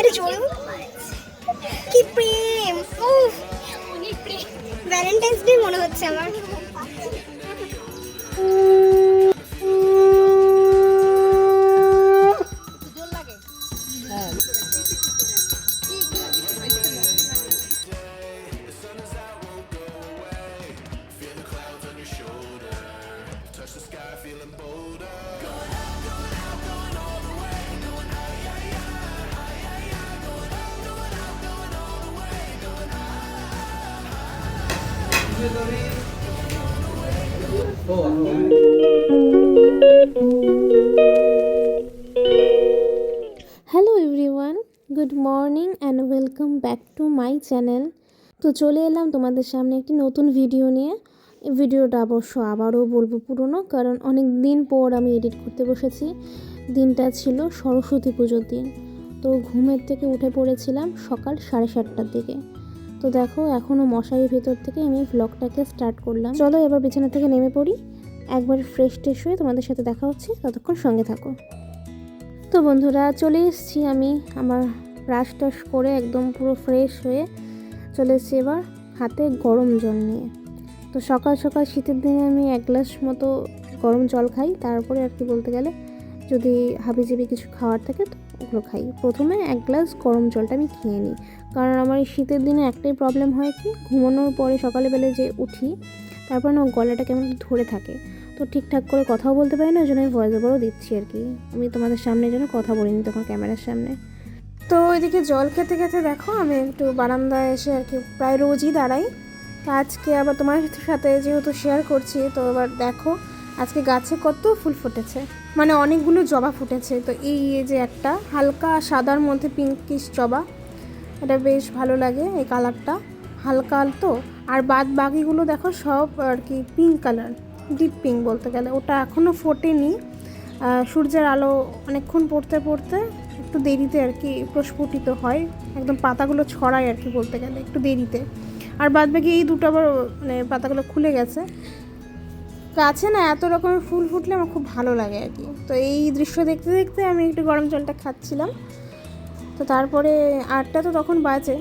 এটা চল কি প্রেম। উফ। ভ্যালেন্টাইন্স ডে মনে হচ্ছে আমার। Hello everyone good morning and welcome back to my channel তো চলে এলাম তোমাদের সামনে একটি নতুন ভিডিও নিয়ে। ভিডিওটা অবশ্য আবারও বলব পুরনো, কারণ অনেক দিন পর আমি এডিট করতে বসেছি। দিনটা ছিল সরস্বতী পুজোর দিন। তো ঘুমের থেকে উঠে পড়েছিলাম সকাল সাড়ে সাতটার দিকে। তো দেখো এখনও মশারির ভেতর থেকে আমি ভ্লগটাকে স্টার্ট করলাম। চলো এবার বিছানা থেকে নেমে পড়ি। একবার ফ্রেশ ট্রেশ হয়ে তোমাদের সাথে দেখা হচ্ছে। ততক্ষণ সঙ্গে থাকো। তো বন্ধুরা, চলে এসেছি আমি আমার ব্রাশ টাশ করে একদম পুরো ফ্রেশ হয়ে চলে এসেছি এবার হাতে গরম জল নিয়ে। তো সকাল সকাল শীতের দিনে আমি এক গ্লাস মতো গরম জল খাই। তারপরে আর কি বলতে গেলে, যদি হাবিজাবি কিছু খাওয়ার থাকে তো ওগুলো খাই। প্রথমে এক গ্লাস গরম জলটা আমি খেয়ে নিই। কারণ আমার এই শীতের দিনে একটাই প্রবলেম হয় কি, ঘুমানোর পরে সকালবেলা যে উঠি, তারপর না গলাটা কেমন ধরে থাকে। তো ঠিকঠাক করে কথাও বলতে পারি না, ওই জন্য আমি ভয়েস ওভারও দিচ্ছি আর কি। আমি তোমাদের সামনে যেন কথা বলিনি তোমার ক্যামেরার সামনে। তো ওইদিকে জল খেতে খেতে দেখো, আমি একটু বারান্দায় এসে আর কি প্রায় রোজই দাঁড়াই। তো আজকে আবার তোমার সাথে যেহেতু শেয়ার করছি, তো এবার দেখো আজকে গাছে কত ফুল ফুটেছে। মানে অনেকগুলো জবা ফুটেছে। তো এই যে একটা হালকা সাদার মধ্যে পিঙ্কিশ জবা। এটা বেশ ভালো লাগে এই কালারটা। হালকা তো আর বাদ বাকিগুলো দেখো সব আর কি পিঙ্ক কালার ডিপ পিঙ্ক বলতে গেলে। ওটা এখনও ফোটেনি। সূর্যের আলো অনেকক্ষণ পড়তে পড়তে একটু দেরিতে আর কি প্রস্ফুটিত হয়। একদম পাতাগুলো ছড়ায় আর কি বলতে গেলে, একটু দেরিতে। আর বাদ বাকি এই দুটো আবার মানে পাতাগুলো খুলে গেছে। গাছে না এত রকমের ফুল ফুটলে আমার খুব ভালো লাগে আর কি। তো এই দৃশ্য দেখতে দেখতে আমি একটু গরম জলটা খাচ্ছিলাম। তো তারপরে আটটা তো তখন বাজে।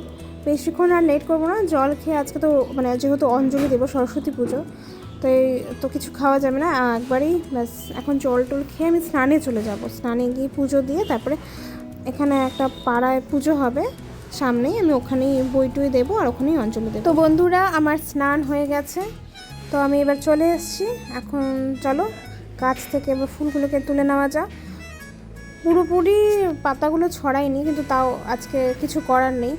বেশিক্ষণ আর লেট করব না। জল খেয়ে আজকে তো মানে যেহেতু অঞ্জলি দেবো, সরস্বতী পুজো, তো এই তো কিছু খাওয়া যাবে না। একবারেই ব্যাস, এখন জল টল খেয়ে আমি স্নানে চলে যাব। স্নানে গিয়ে পুজো দিয়ে তারপরে এখানে একটা পাড়ায় পুজো হবে। সামনেই আমি ওখানেই বই টই দেবো আর ওখানেই অঞ্জলি দেবো। তো বন্ধুরা, আমার স্নান হয়ে গেছে। তো আমি এবার চলে এসেছি। এখন চলো, গাছ থেকে এবার ফুলগুলোকে তুলে নেওয়া যাক। পুরোপুরি পাতাগুলো ছড়াইনি কিন্তু তাও আজকে কিছু করার নেই।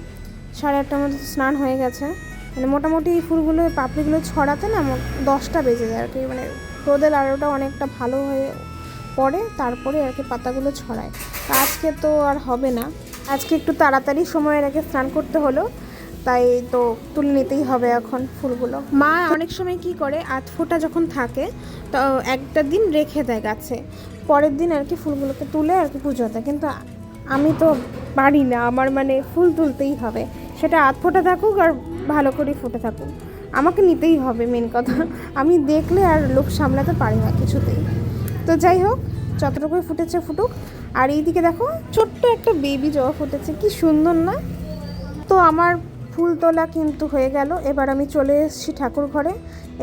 সাড়ে আটটার মধ্যে স্নান হয়ে গেছে। মানে মোটামুটি এই ফুলগুলো পাপড়িগুলো ছড়াতে না দশটা বেজে যায় আর কি। মানে রোদের আলোটা অনেকটা ভালো হয়ে পড়ে, তারপরে আর কি পাতাগুলো ছড়ায়। আজকে তো আর হবে না। আজকে একটু তাড়াতাড়ি সময়ের আগে স্নান করতে হলো, তাই তো তুলে নিতেই হবে এখন ফুলগুলো। মা অনেক সময় কি করে আধ ফোঁটা যখন থাকে, তো একটা দিন রেখে দেয় গাছে। পরের দিন আর কি ফুলগুলোকে তুলে আর কি পুজো দেয় কিন্তু আমি তো পারি না, আমার মানে ফুল তুলতেই হবে। সেটা আধ ফোঁটা থাকুক আর ভালো করে ফুটে থাকুক। আমাকে নিতেই হবে মেন কথা। আমি দেখলে আর লোক সামলাতে পারি না কিছুতেই। তো যাই হোক, যতটুকুই ফুটেছে ফুটুক। আর এইদিকে দেখো, ছোট্ট একটা বেবি জবা ফুটেছে, কি সুন্দর না? তো আমার ফুল তোলা কিন্তু হয়ে গেল। এবার আমি চলে এসেছি ঠাকুর ঘরে।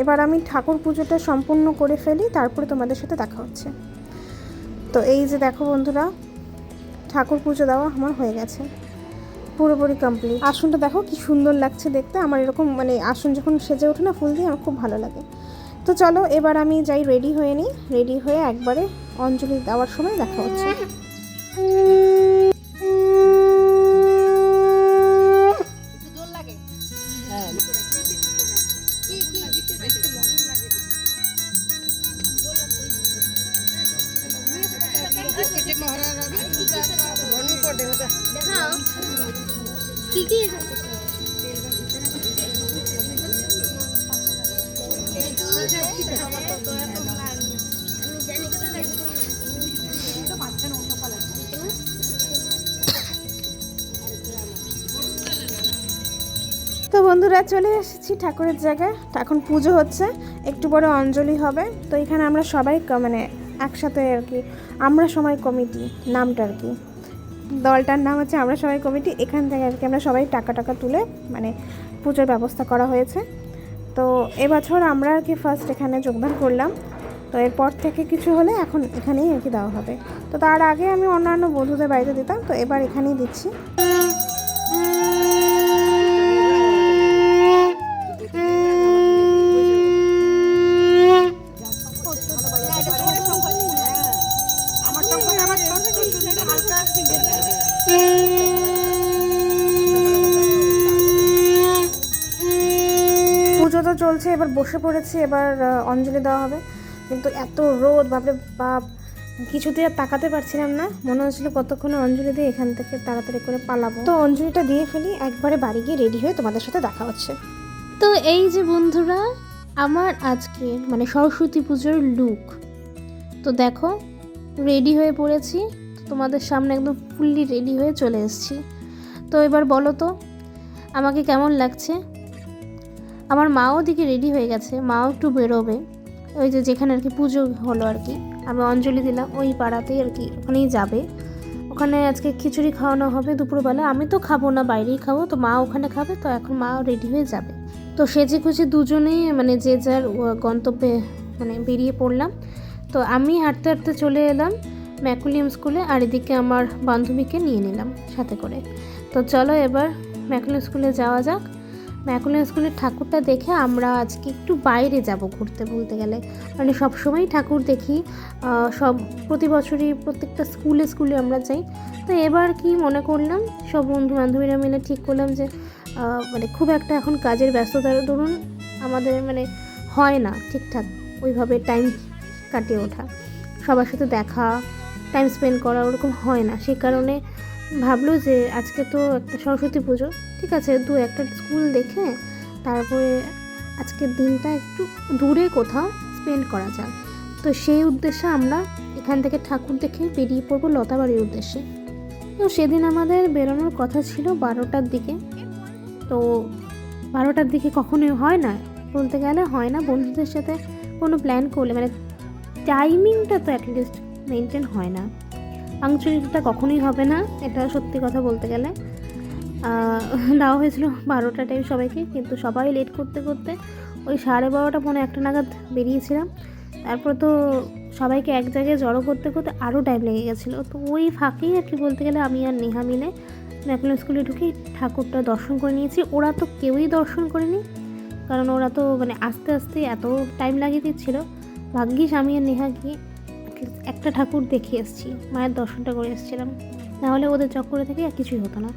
এবার আমি ঠাকুর পুজোটা সম্পূর্ণ করে ফেলি, তারপরে তোমাদের সাথে দেখা হচ্ছে। তো এই যে দেখো বন্ধুরা, ঠাকুর পুজো দেওয়া আমার হয়ে গেছে। পুরোপুরি কমপ্লিট আসনটা দেখো কি সুন্দর লাগছে দেখতে। আমার এরকম মানে আসন যখন সেজে ওঠে না, ফুল দিয়ে আমার খুব ভালো লাগে। তো চলো, এবার আমি যাই রেডি হয়ে নিই। রেডি হয়ে একবারে অঞ্জলি দেওয়ার সময় দেখা হচ্ছে। তো বন্ধুরা চলে এসেছি ঠাকুরের জায়গায়। এখন পুজো হচ্ছে, একটু বড় অঞ্জলি হবে। তো এখানে আমরা সবাই মানে একসাথে আর কি, আমরা সবাই কমিটি, নামটা আর কি। দলটার নাম হচ্ছে আমরা সবাই কমিটি। এখান থেকে আর কি আমরা সবাই টাকা টাকা তুলে মানে পুজোর ব্যবস্থা করা হয়েছে। তো এবছর আমরা আর কি ফার্স্ট এখানে যোগদান করলাম। তো এরপর থেকে কিছু হলে এখন এখানেই আর কি দেওয়া হবে। তো তার আগে আমি অন্যান্য বন্ধুদের বাড়িতে দিতাম, তো এবার এখানেই দিচ্ছি। পুজো তো চলছে, এবার বসে পড়েছি, এবার অঞ্জলি দেওয়া হবে। কিন্তু এত রোদ, বাপরে বাপ কিছুতে আর তাকাতে পারছিলাম না। মনে হচ্ছিল কতক্ষণে অঞ্জলি দিয়ে এখান থেকে তাড়াতাড়ি করে পালাবো। তো অঞ্জলিটা দিয়ে ফেলি, একবারে বাড়ি গিয়ে রেডি হয়ে তোমাদের সাথে দেখা হচ্ছে। তো এই যে বন্ধুরা, আমার আজকে মানে সরস্বতী পুজোর লুক তো দেখো রেডি হয়ে পড়েছি, তোমাদের সামনে একদম ফুললি রেডি হয়ে চলে এসেছি। তো এবার বলো তো, আমাকে কেমন লাগছে? আমার মাও দিকে রেডি হয়ে গেছে, মাও একটু বেরোবে। ওই যে যেখানে আর কি পুজো হলো আর কি, আমি অঞ্জলি দিলাম, ওই পাড়াতেই আর কি ওখানেই যাবে। ওখানে আজকে খিচুড়ি খাওয়ানো হবে দুপুরবেলা, আমি তো খাব না, বাইরেই খাব, তো মা ওখানে খাবে, তো এখন মা রেডি হয়ে যাবে। তো সেজে খুঁজে দুজনেই মানে যে যার গন্তব্যে মানে বেরিয়ে পড়লাম। তো আমি হাঁটতে হাঁটতে চলে এলাম ম্যাকুলিয়াম স্কুলে, আর এদিকে আমার বান্ধবীকে নিয়ে নিলাম সাথে করে। তো চলো এবার ম্যাকুলিয়াম স্কুলে যাওয়া যাক। ম্যাকুলিয়াম স্কুলের ঠাকুরটা দেখে আমরা আজকে একটু বাইরে যাব ঘুরতে বলতে গেলে। মানে সবসময়ই ঠাকুর দেখি সব প্রতি বছরই প্রত্যেকটা স্কুলে স্কুলে আমরা যাই। তো এবার কি মনে করলাম, সব বন্ধু বান্ধবীরা মিলে ঠিক করলাম যে মানে খুব একটা এখন কাজের ব্যস্ততার ধরুন আমাদের মানে হয় না ঠিকঠাক ওইভাবে টাইম কাটিয়ে ওঠা। সবার সাথে দেখা টাইম স্পেন্ড করা ওরকম হয় না। সেই কারণে ভাবলো যে আজকে তো একটা সরস্বতী পুজো ঠিক আছে, দু একটা স্কুল দেখে তারপরে আজকের দিনটা একটু দূরে কোথাও স্পেন্ড করা যাক। তো সেই উদ্দেশ্যে আমরা এখান থেকে ঠাকুর দেখে বেরিয়ে পড়ব লতাবাড়ির উদ্দেশ্যে। তো সেদিন আমাদের বেরোনোর কথা ছিল বারোটার দিকে। তো বারোটার দিকে কখনোই হয় না, বলতে গেলে হয় না, বন্ধুদের সাথে কোনো প্ল্যান করলে মানে টাইমিংটা তো অ্যাটলিস্ট মেনটেন হয় না। পাংচুয়ালিটিটা কখনোই হবে না, এটা সত্যি কথা বলতে গেলে। দেওয়া হয়েছিল বারোটা টাইম সবাইকে, কিন্তু সবাই লেট করতে করতে ওই সাড়ে বারোটা পনেরো একটা নাগাদ বেরিয়েছিলাম। তারপর তো সবাইকে এক জায়গায় জড়ো করতে করতে আরও টাইম লেগে গেছিল। তো ওই ফাঁকেই আর কি বলতে গেলে আমি আর নেহা মিলে ম্যাকুলাম স্কুলে ঢুকে ঠাকুরটা দর্শন করে নিয়েছি। ওরা তো কেউই দর্শন করেনি, কারণ ওরা তো মানে আস্তে আস্তে এত টাইম লাগিয়ে দিচ্ছিল। ভাগ্যিস আমি আর নেহা গিয়ে একটা ঠাকুর দেখে এসেছি, মায়ের দর্শনটা করে এসেছিলাম। নাহলে ওদের চক্করে থেকে আর কিছুই হতো না।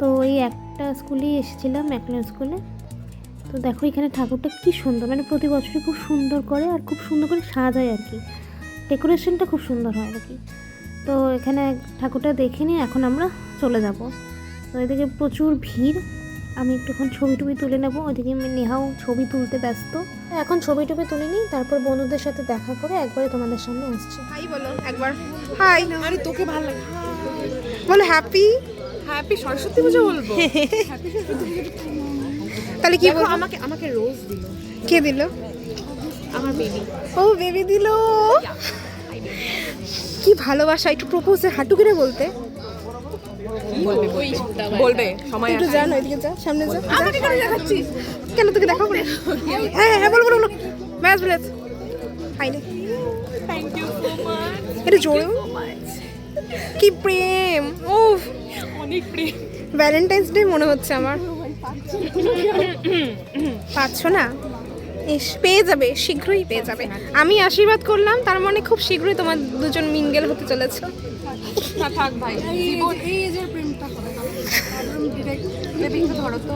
তো এই একটা স্কুলেই এসেছিলাম ম্যাকলেন স্কুলে। তো দেখো এখানে ঠাকুরটা কি সুন্দর মানে প্রতি বছরই খুব সুন্দর করে আর খুব সুন্দর করে সাজায় আর কি। ডেকোরেশনটা খুব সুন্দর হয় আর কি। তো এখানে ঠাকুরটা দেখে নিয়ে এখন আমরা চলে যাব। তো এদিকে প্রচুর ভিড়, আমি একটুক্ষণ ছবি টবি তুলে নেব, ওইদিকে আমি নেহাও ছবি তুলতে ব্যস্ত। এখন ছবি টবি তুলে নিই, তারপর বন্ধুদের সাথে দেখা করে একবারে তোমাদের সামনে আসছি। হাই বলো, একবার। হাই, আরে তোকে ভালো লাগে। বলো হ্যাপি হ্যাপি সরস্বতী পুজো বলব? তাহলে কি বলব আমাকে আমাকে রোজ দিল। কে দিল? আমার বেবি ও বেবি দিল। কি ভালোবাসা একটু প্রপোজের হাঁটু কেড়ে বলতে। বলবে সময় একটু যা না ওইদিকে যা সামনে যা। আমাকে কেন দেখাচ্ছিস? কেন তোকে দেখাবো না? হ্যাঁ হ্যাঁ বলো বলো বলো। ম্যাচ বলে হাইনে থ্যাংক ইউ সো মাচ এটা জোরে। কি প্রেম ও অনেক প্রেম ভ্যালেন্টাইন্স ডে মনে হচ্ছে আমার। পাচ্ছ না? ইস পেয়ে যাবে শীঘ্রই পেয়ে যাবে। আমি আশীর্বাদ করলাম তার মানে খুব শীঘ্রই তোমার দুজন মিঙ্গেল হতে চলেছে। না থাক ভাই জীবন এই এজের প্রেমটা হবে না। ধরো তো।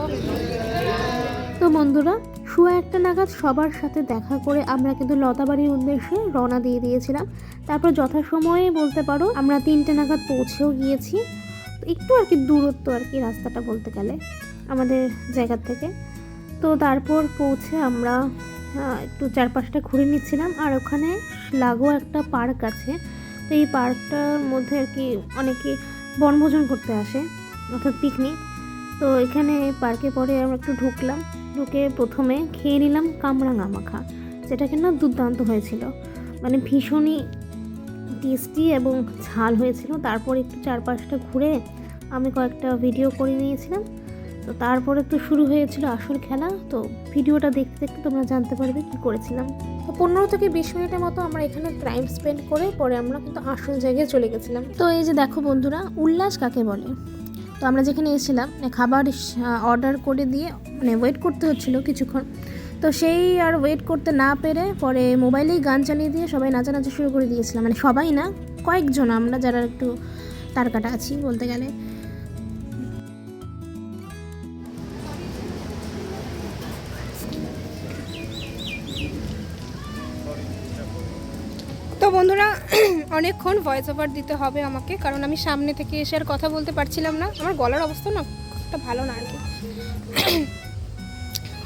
তো বন্ধুরা শুয়া একটা নাগাদ সবার সাথে দেখা করে আমরা কিন্তু লতাবাড়ির উদ্দেশ্যে রওনা দিয়ে দিয়েছিলাম। তারপর যথাসময়ে বলতে পারো আমরা তিনটে নাগাদ পৌঁছেও গিয়েছি। একটু আর কি দূরত্ব আর কি রাস্তাটা বলতে গেলে আমাদের জায়গার থেকে। তো তারপর পৌঁছে আমরা একটু চারপাশটা ঘুরে নিচ্ছিলাম। আর ওখানে লাগো একটা পার্ক আছে। তো এই পার্কটার মধ্যে আর কি অনেকে বনভোজন করতে আসে, অর্থাৎ পিকনিক তো এখানে পার্কে পরে আমরা একটু ঢুকলাম। ঢুকে প্রথমে খেয়ে নিলাম কামরাঙা মাখা, যেটা কিনা দুর্দান্ত হয়েছিল। মানে ভীষণই টেস্টি এবং ঝাল হয়েছিল। তারপর একটু চারপাশটা ঘুরে আমি কয়েকটা ভিডিও করে নিয়েছিলাম। তো তারপরে তো শুরু হয়েছিল আসল খেলা। তো ভিডিওটা দেখতে দেখতে তোমরা জানতে পারবে কি করেছিলাম। তো পনেরো থেকে বিশ মিনিটের মতো আমরা এখানে টাইম স্পেন্ড করে পরে আমরা কিন্তু আসল জায়গায় চলে গেছিলাম। তো এই যে দেখো বন্ধুরা, উল্লাস কাকে বলে? তো আমরা যেখানে এসেছিলাম মানে খাবার অর্ডার করে দিয়ে মানে ওয়েট করতে হচ্ছিল কিছুক্ষণ। তো সেই আর ওয়েট করতে না পেরে পরে মোবাইলেই গান চালিয়ে দিয়ে সবাই নাচানাচি শুরু করে দিয়েছিলাম। মানে সবাই না, কয়েকজন আমরা যারা একটু তার কাটা আছি বলতে গেলে। বন্ধুরা, অনেকক্ষণ ভয়েস ওভার দিতে হবে আমাকে, কারণ আমি সামনে থেকে এসে আর কথা বলতে পারছিলাম না। আমার গলার অবস্থা না একটা ভালো না আর কি।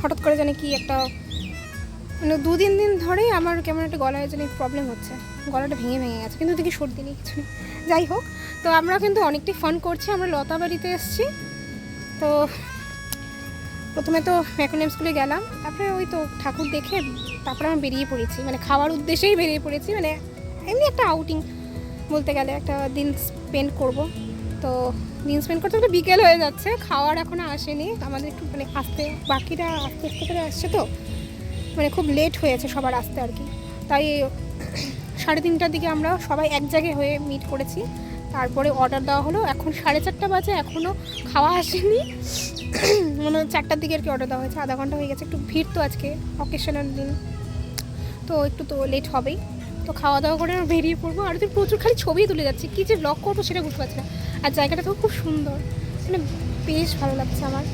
হঠাৎ করে জানি কি একটা মানে দু তিন দিন ধরেই আমার কেমন একটা গলায় জানি প্রবলেম হচ্ছে। গলাটা ভেঙে ভেঙে গেছে, কিন্তু দেখি সর্দি নেই, কিছু নেই। যাই হোক, তো আমরা কিন্তু অনেকটাই ফান করছি, আমরা লতা বাড়িতে এসেছি। তো প্রথমে তো ম্যাকোনিয়াম স্কুলে গেলাম, তারপরে ওই তো ঠাকুর দেখে তারপরে আমরা বেরিয়ে পড়েছি। মানে খাওয়ার উদ্দেশ্যেই বেরিয়ে পড়েছি মানে এমনি একটা আউটিং বলতে গেলে একটা দিন স্পেন্ড করব। তো দিন স্পেন্ড করতে করতে বিকেল হয়ে যাচ্ছে, খাওয়ার এখনও আসেনি। আমাদের একটু মানে আসতে, বাকিরা আস্তে আস্তে করে আসছে তো মানে খুব লেট হয়েছে সবার আসতে আর কি। তাই সাড়ে তিনটার দিকে আমরা সবাই এক জায়গায় হয়ে মিট করেছি। তারপরে অর্ডার দেওয়া হলো, এখন সাড়ে চারটা বাজে এখনও খাওয়া আসেনি। মানে চারটার দিকে আর কি অর্ডার দেওয়া হয়েছে। আধা ঘণ্টা হয়ে গেছে, একটু ভিড় তো আজকে অকেশনাল দিন। তো একটু তো লেট হবেই। তো খাওয়া দাওয়া করে আমরা বেরিয়ে পড়ব। আর তুই প্রচুর খালি ছবি তুলে যাচ্ছি। কী যে ব্লগ করব সেটা বুঝতে পারছি না। আর জায়গাটা তো খুব সুন্দর। মানে বেশ ভালো লাগছে আমার।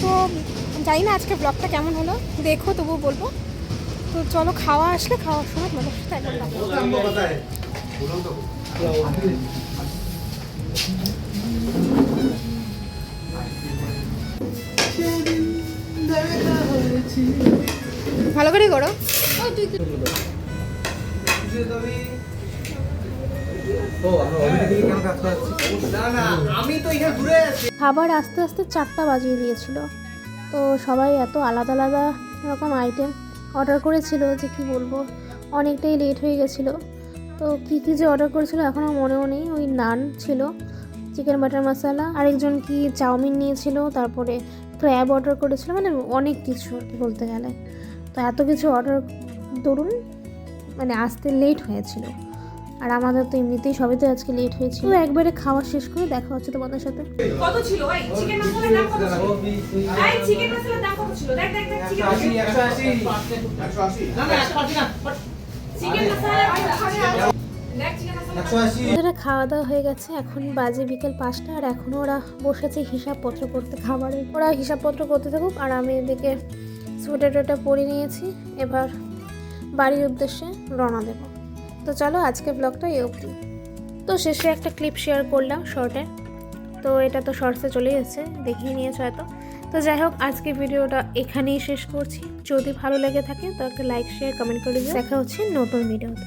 তো জানি না আজকে ব্লগটা কেমন হলো। দেখো, তবুও বলব। তো চলো, খাওয়া আসলে খাওয়ার সময় তোমাদের সাথে একবার দেখা ভালো করে করো। খাবার আস্তে আস্তে চারটা বাজিয়ে দিয়েছিল। তো সবাই এত আলাদা আলাদা রকম আইটেম অর্ডার করেছিল যে কি বলব অনেকটাই লেট হয়ে গেছিল। তো কী কী যে অর্ডার করেছিল এখনও মনেও নেই। ওই নান ছিল চিকেন বাটার মশলা আরেকজন কি চাউমিন নিয়েছিল তারপরে ক্র্যাব অর্ডার করেছিলাম মানে অনেক কিছু আর কি বলতে গেলে। তো এত কিছু অর্ডার ধরুন মানে আসতে লেট হয়েছিল। আর আমাদের তো এমনিতেই সবই তো আজকে লেট হয়েছিল। তো একবারে খাওয়া শেষ করে দেখা হচ্ছে তোমাদের সাথে। কত ছিল ভাই? চিকেন মশলার দাম কত ছিল? ভাই চিকেন মশলার দাম কত ছিল? দেখ দেখ দেখ চিকেন চিকেন মশলা দেখ চিকেন মশলা ওদের খাওয়া দাওয়া হয়ে গেছে, এখন বাজে বিকেল পাঁচটা, আর এখনও ওরা বসেছে হিসাবপত্র করতে, খাবারের। ওরা হিসাবপত্র করতে থাকুক, আর আমি এদিকে সোয়েটার পরে নিয়েছি, এবার বাড়ির উদ্দেশ্যে রওনা দেব। তো চলো, আজকে ব্লগটা এই অবধি। তো শেষে একটা ক্লিপ শেয়ার করলাম শর্টে তো এটা তো শর্টসে চলে এসেছে দেখিয়ে নিয়েছো হয়তো তো যাই হোক, আজকে ভিডিওটা এখানেই শেষ করছি। যদি ভালো লেগে থাকে, তো একটা লাইক শেয়ার কমেন্ট করে দেখা হচ্ছে নতুন ভিডিওতে